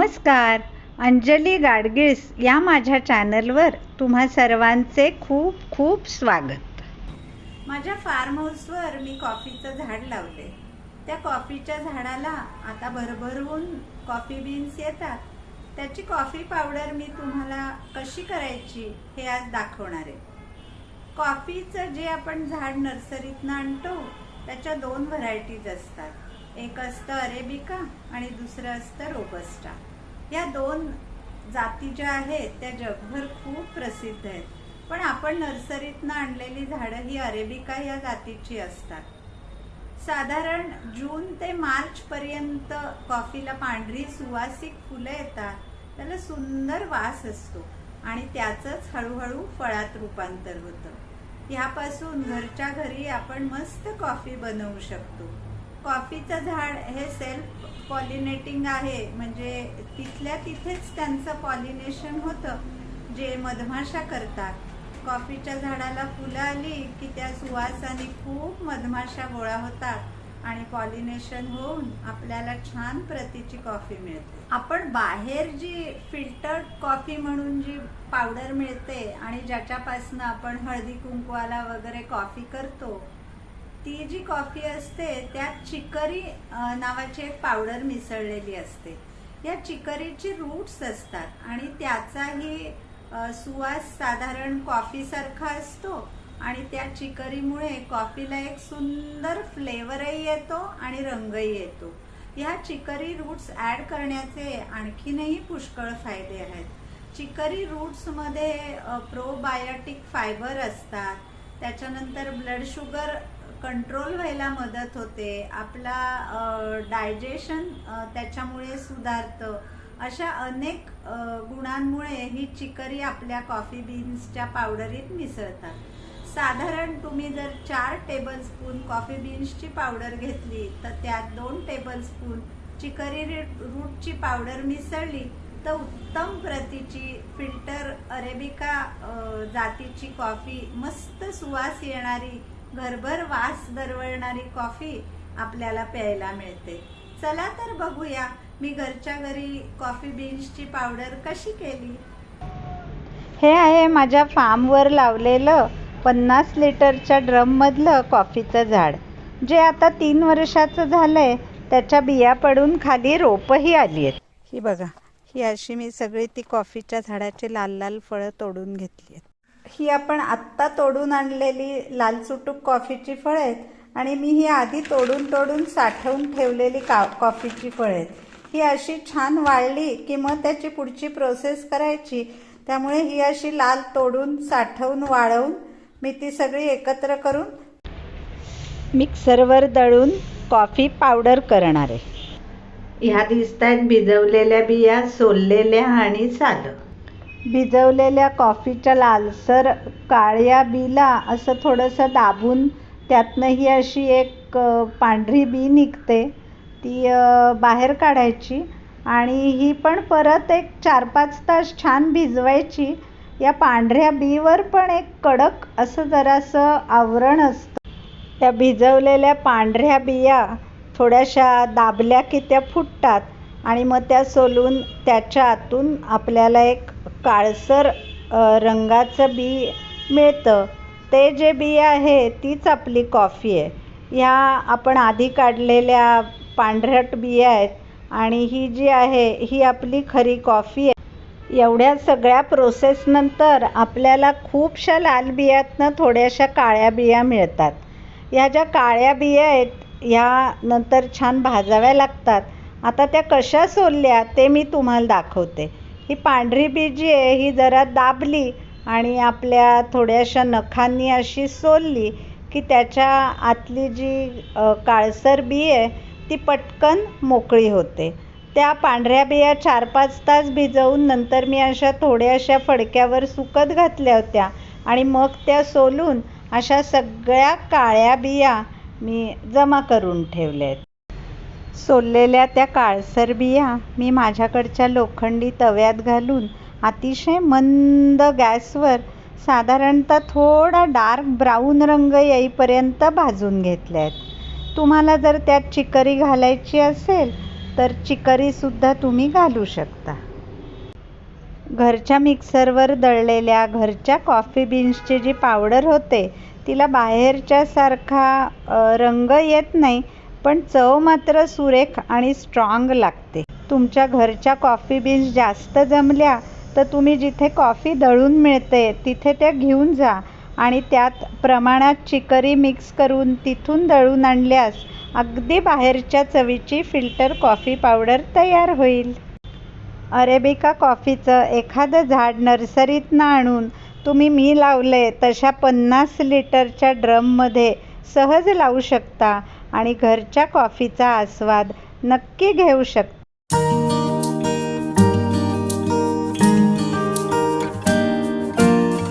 नमस्कार अंजली गाडगिळस या माझ्या चॅनलवर तुम्हा सर्वांचे खूप खूप स्वागत. माझ्या फार्म हाऊसवर मी कॉफीचं झाड लावले. त्या कॉफीच्या झाडाला आता भरभरून कॉफी बीन्स येतात. त्याची कॉफी पावडर मी तुम्हाला कशी करायची हे आज दाखवणार आहे. कॉफीचं जे आपण झाड नर्सरीतनं आणतो त्याच्या दोन व्हरायटीज असतात. एक असतं अरेबिका आणि दुसरं असतं रोबस्टा. या दोन जाती ज्या आहेत त्या जगभर खूप प्रसिद्ध आहेत. पण आपण नर्सरीतनं आणलेली झाडं ही अरेबिका या जातीची असतात. साधारण जून ते मार्चपर्यंत कॉफीला पांढरी सुवासिक फुलं येतात. त्याला सुंदर वास असतो आणि त्याचंच हळूहळू फळात रूपांतर होतं. ह्यापासून घरच्या घरी आपण मस्त कॉफी बनवू शकतो. कॉफीचं झाड हे सेल्फ पॉलिनेटिंग आहे. म्हणजे तिथल्या तिथेच त्यांचं पॉलिनेशन होतं जे मधमाशा करतात. कॉफीच्या झाडाला फुलं आली की त्या सुवासाने खूप मधमाशा गोळा होतात आणि पॉलिनेशन होऊन आपल्याला छान प्रतीची कॉफी मिळते. आपण बाहेर जी फिल्टर्ड कॉफी म्हणून जी पावडर मिळते आणि ज्याच्यापासून आपण हळदी कुंकवाला वगैरे कॉफी करतो ती जी कॉफी असते त्यात चिकरी नावाची एक पावडर मिसळलेली असते. या चिकरीची रूट्स असतात आणि त्याचाही सुवास साधारण कॉफीसारखा असतो आणि त्या चिकरीमुळे कॉफीला एक सुंदर फ्लेवरही येतो आणि रंगही येतो. ह्या चिकरी रूट्स ॲड करण्याचे आणखीनही पुष्कळ फायदे आहेत. चिकरी रूट्समध्ये प्रोबायोटिक फायबर असतात. त्याच्यानंतर ब्लड शुगर कंट्रोल व्हायला मदत होते. आपला डायजेशन त्याच्यामुळे सुधारतं. अशा अनेक गुणांमुळे ही चिकरी आपल्या कॉफी बीन्सच्या पावडरीत मिसळतात. साधारण तुम्ही जर चार टेबलस्पून कॉफी बीन्सची पावडर घेतली तर त्यात दोन टेबलस्पून चिकरी री- रूटची पावडर मिसळली तर उत्तम प्रतीची फिल्टर अरेबिका जातीची कॉफी मस्त सुवास येणारी घरभर वास दरवळणारी कॉफी आपल्याला प्यायला मिळते. चला तर बघूया मी घरच्या घरी कॉफी बीन्सची पावडर कशी केली? हे आहे माझ्या फार्मवर लावलेलं पन्नास लिटरच्या ड्रममधलं कॉफीचं झाड. जे आता तीन वर्षाचं झालंय त्याच्या बिया पडून खाली रोपही आली आहेत. ही बघा ही अशी मी सगळी ती कॉफीच्या झाडाची लाल लाल फळं तोडून घेतली आहेत. ही आपण आत्ता तोडून आणलेली लाल चुटूक कॉफीची फळं आहेत आणि मी ही आधी तोडून तोडून साठवून ठेवलेली का कॉफीची फळं आहेत. ही अशी छान वाळली की मग त्याची पुढची प्रोसेस करायची. त्यामुळे ही अशी लाल तोडून साठवून वाळवून मी ती सगळी एकत्र करून मिक्सरवर दळून कॉफी पावडर करणार आहे. ह्या दिसत आहेत भिजवलेल्या बिया सोललेल्या आणि सालं. भिजवलेल्या कॉफीच्या लालसर काळ्या बीला असं थोडंसं दाबून त्यातनं ही अशी एक पांढरी बी निघते. ती बाहेर काढायची आणि ही पण परत एक चार पाच तास छान भिजवायची. या पांढऱ्या बीवर पण एक कडक असं जरासं आवरण असतं. त्या भिजवलेल्या पांढऱ्या बिया थोड्याशा दाबल्या की त्या फुटतात आणि मग त्या सोलून त्याच्या आतून आपल्याला एक काळसर रंगाचं बी मिळतं. ते जे बी आहे तीच आपली कॉफी आहे. ह्या आपण आधी काढलेल्या पांढरट बिया आहेत आणि ही जी आहे ही आपली खरी कॉफी आहे. एवढ्या सगळ्या प्रोसेसनंतर आपल्याला खूपशा लाल बियातनं थोड्याशा काळ्या बिया मिळतात. ह्या ज्या काळ्या बिया आहेत ह्या नंतर छान भाजाव्या लागतात. आता त्या कशा सोलल्या ते मी तुम्हाला दाखवते. ही पांढरी बी जी आहे ही जरा दाबली आणि आपल्या थोड्याशा नखांनी अशी सोलली की त्याच्या आतली जी काळसर बी आहे ती पटकन मोकळी होते. त्या पांढऱ्या बिया चार पाच तास भिजवून नंतर मी अशा थोड्याशा फडक्यावर सुकत घातल्या होत्या आणि मग त्या सोलून अशा सगळ्या काळ्या बिया मी जमा करून ठेवल्या आहेत. सोललेल्या त्या काळसर बिया मी माझ्याकडच्या लोखंडी तव्यात घालून अतिशय मंद गॅसवर साधारणतः थोडा डार्क ब्राऊन रंग येईपर्यंत भाजून घेतल्या आहेत तुम्हाला जर त्यात चिकरी घालायची असेल तर चिकरीसुद्धा तुम्ही घालू शकता. घरच्या मिक्सरवर दळलेल्या घरच्या कॉफी बीन्सची जी पावडर होते तिला बाहेरच्यासारखा रंग येत नाही पण चव मात्र सुरेख आणि स्ट्रॉंग लागते. तुमच्या घरच्या कॉफी बीन्स जास्त जमल्या तर तुम्ही जिथे कॉफी दळून मिळते तिथे त्या घेऊन जा आणि त्यात प्रमाणात चिकरी मिक्स करून तिथून दळून आणल्यास अगदी बाहेरच्या चवीची फिल्टर कॉफी पावडर तयार होईल. अरेबिका कॉफीचं एखादं झाड नर्सरीतनं आणून तुम्ही मी लावले तशा पन्नास लिटरच्या ड्रममध्ये सहज लावू शकता. आणि घरच्या कॉफीचा आस्वाद नक्की घेऊ शकता.